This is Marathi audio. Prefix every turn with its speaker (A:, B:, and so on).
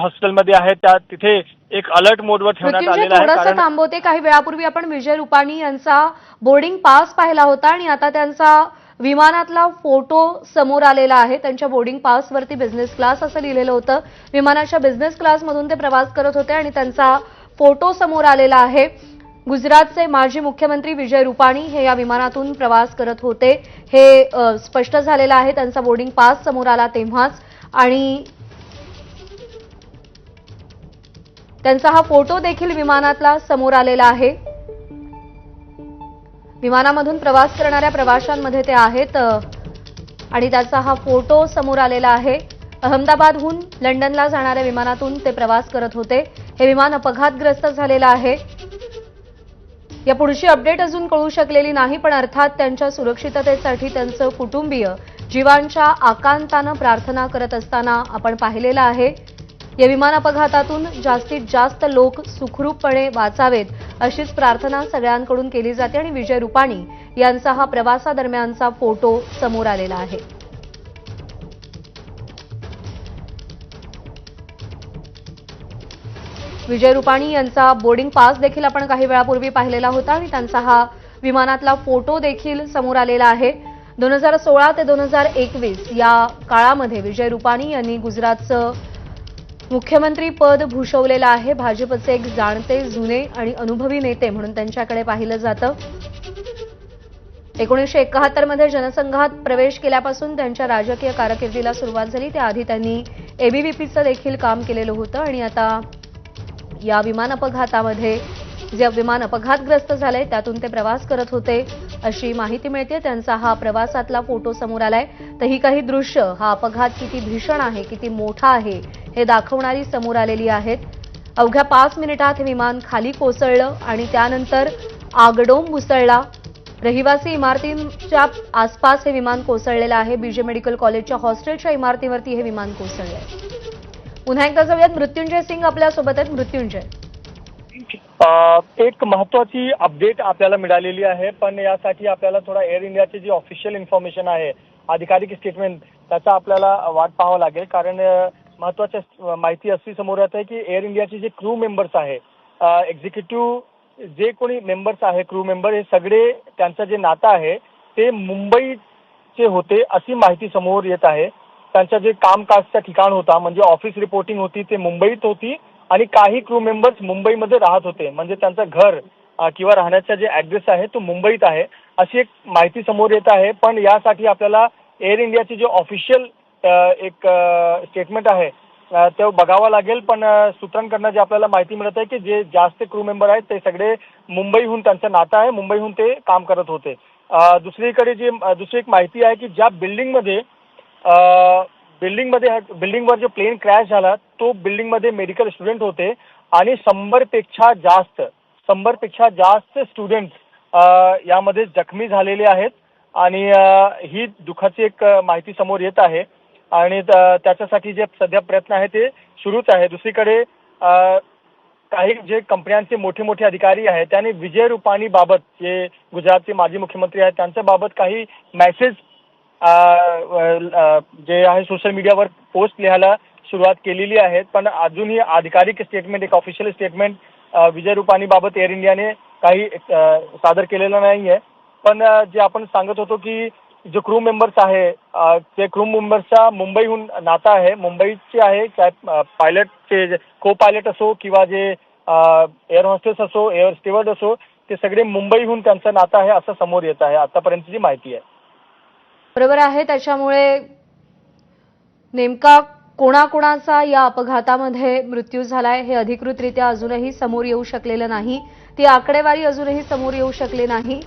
A: हॉस्पिटलमध्ये आहे त्या तिथे एक अलर्ट मोडवर ठेवण्यात आलेला आहे
B: थोडंसं थांबवते. काही वेळापूर्वी आपण विजय रुपाणी यांचा बोर्डिंग पास पाहिला होता आणि आता त्यांचा विमानातला फोटो समोर आलेला आहे. त्यांच्या बोर्डिंग पासवरती बिझनेस क्लास असं लिहिलेलं होतं. विमानाच्या बिझनेस क्लासमधून ते प्रवास करत होते आणि त्यांचा फोटो समोर आलेला आहे. गुजरातचे माजी मुख्यमंत्री विजय रुपाणी हे या विमानातून प्रवास करत होते. हे स्पष्ट झालेलं आहे. त्यांचा बोर्डिंग पास समोर आला तेव्हाच आणि त्यांचा हा फोटो देखील विमानातला समोर आलेला आहे. विमानामधून प्रवास करणाऱ्या प्रवाशांमध्ये ते आहेत आणि त्याचा हा फोटो समोर आलेला आहे. अहमदाबादहून लंडनला जाणाऱ्या विमानातून ते प्रवास करत होते. हे विमान अपघातग्रस्त झालेलं आहे. या पुढची अपडेट अजून कळू शकलेली नाही पण अर्थात त्यांच्या सुरक्षिततेसाठी त्यांचं कुटुंबीय जीवांच्या आकांतानं प्रार्थना करत असताना आपण पाहिलेलं आहे. या विमान अपघातातून जास्तीत जास्त लोक सुखरूपपणे वाचावेत अशीच प्रार्थना सगळ्यांकडून केली जाते आणि विजय रुपाणी यांचा हा प्रवासादरम्यानचा फोटो समोर आलेला आहे. विजय रुपाणी यांचा बोर्डिंग पास देखील आपण काही वेळापूर्वी पाहिलेला होता आणि त्यांचा हा विमानातला फोटो देखील समोर आलेला आहे. दोन हजार सोळा ते दोन हजार एकवीस या काळामध्ये विजय रुपाणी यांनी गुजरातचं मुख्यमंत्री पद भूषवलेलं आहे. भाजपचे एक जाणते जुने आणि अनुभवी नेते म्हणून त्यांच्याकडे पाहिलं जातं. एकोणीसशे एकाहत्तरमध्ये जनसंघात प्रवेश केल्यापासून त्यांच्या राजकीय कारकिर्दीला सुरुवात झाली. त्याआधी त्यांनी एबीव्हीपीचं देखील काम केलेलं होतं आणि आता या विमान अपघातामध्ये जे विमान अपघातग्रस्त झालंय त्यातून ते प्रवास करत होते अशी माहिती मिळते. त्यांचा हा प्रवासातला फोटो समोर आलाय. तर ही काही दृश्य हा अपघात किती भीषण आहे किती मोठा आहे हे दाखवणारी समोर आलेली आहेत. अवघ्या पाच मिनिटात हे विमान खाली कोसळलं आणि त्यानंतर आगडोम मुसळला. रहिवासी इमारतींच्या आसपास हे विमान कोसळलेलं आहे. बीजे मेडिकल कॉलेजच्या हॉस्टेलच्या इमारतीवरती हे विमान कोसळलंय. पुन्हा एकदा जाऊयात. मृत्युंजय सिंग आपल्यासोबत आहेत. मृत्युंजय.
A: एक महत्वाची अपडेट आपल्याला मिळालेली आहे पण यासाठी आपल्याला थोडा एअर इंडियाची जी ऑफिशियल इन्फॉर्मेशन आहे अधिकारिक स्टेटमेंट त्याचा आपल्याला वाट पाहावं लागेल. कारण महत्त्वाच्या माहिती अशी समोर येत आहे की एअर इंडियाचे जे क्रू मेंबर्स आहे एक्झिक्युटिव्ह जे कोणी मेंबर्स आहे क्रू मेंबर हे सगळे त्यांचं जे नातं आहे ते मुंबईचे होते अशी माहिती समोर येत आहे. त्यांचं जे कामकाजचं ठिकाण होता म्हणजे ऑफिस रिपोर्टिंग होती ते मुंबईत होती. आणि काही क्रू मेंबर्स मुंबईमध्ये राहत होते. म्हणजे त्यांचं घर किंवा राहण्याचा जे ऍड्रेस आहे तो मुंबईत आहे. अशी एक माहिती समोर येत आहे. पण यासाठी आपल्याला एअर इंडियाची जे ऑफिशियल एक स्टेटमेंट आहे ते बघावं लागेल. पण सूत्रांकडनं जे आपल्याला माहिती मिळत आहे की जे जास्त क्रू मेंबर आहेत ते सगळे मुंबईहून त्यांचं नातं आहे. मुंबईहून ते काम करत होते. दुसरीकडे जी दुसरी एक माहिती आहे की ज्या बिल्डिंगमध्ये बिल्डिंगमध्ये बिल्डिंगवर जो प्लेन क्रॅश झाला तो बिल्डिंगमध्ये मेडिकल स्टुडंट होते आणि शंभरपेक्षा जास्त शंभरपेक्षा जास्त स्टुडंट यामध्ये जखमी झालेले आहेत. आणि ही दुःखाची एक माहिती समोर येत आहे. आणि त- त्याच्यासाठी जे सध्या प्रयत्न आहे ते सुरूच आहे दुसरीकडे काही जे कंपन्यांचे मोठे मोठे अधिकारी आहेत त्यांनी विजय रुपाणी बाबत जे गुजरातचे माजी मुख्यमंत्री आहेत त्यांच्या बाबत काही मेसेज जे आहे सोशल मीडियावर पोस्ट लिहायला सुरुवात केलेली आहे पण अजूनही आधिकारिक स्टेटमेंट एक ऑफिशियल स्टेटमेंट विजय रुपानी बाबत एअर इंडियाने काही सादर केलेलं नाही आहे पण जे आपण सांगत होतो की जे क्रू मेंबर्स आहे ते क्रू मेंबर्सचा मुंबईहून नाता आहे. मुंबईचे आहे काय पायलटचे को पायलट असो किंवा जे एअर हॉस्टेस असो एअर स्टेवर्ड असो ते सगळे मुंबईहून त्यांचं नातं आहे असं समोर येत आहे. आतापर्यंतची माहिती आहे.
B: बरोबर आहे. त्याच्यामुळे नेमका कोणाकोणाचा या अपघातामध्ये मृत्यू झालाय हे अधिकृतरित्या अजूनही समोर येऊ शकलेलं नाही. ती आकडेवारी अजूनही समोर येऊ शकली नाही.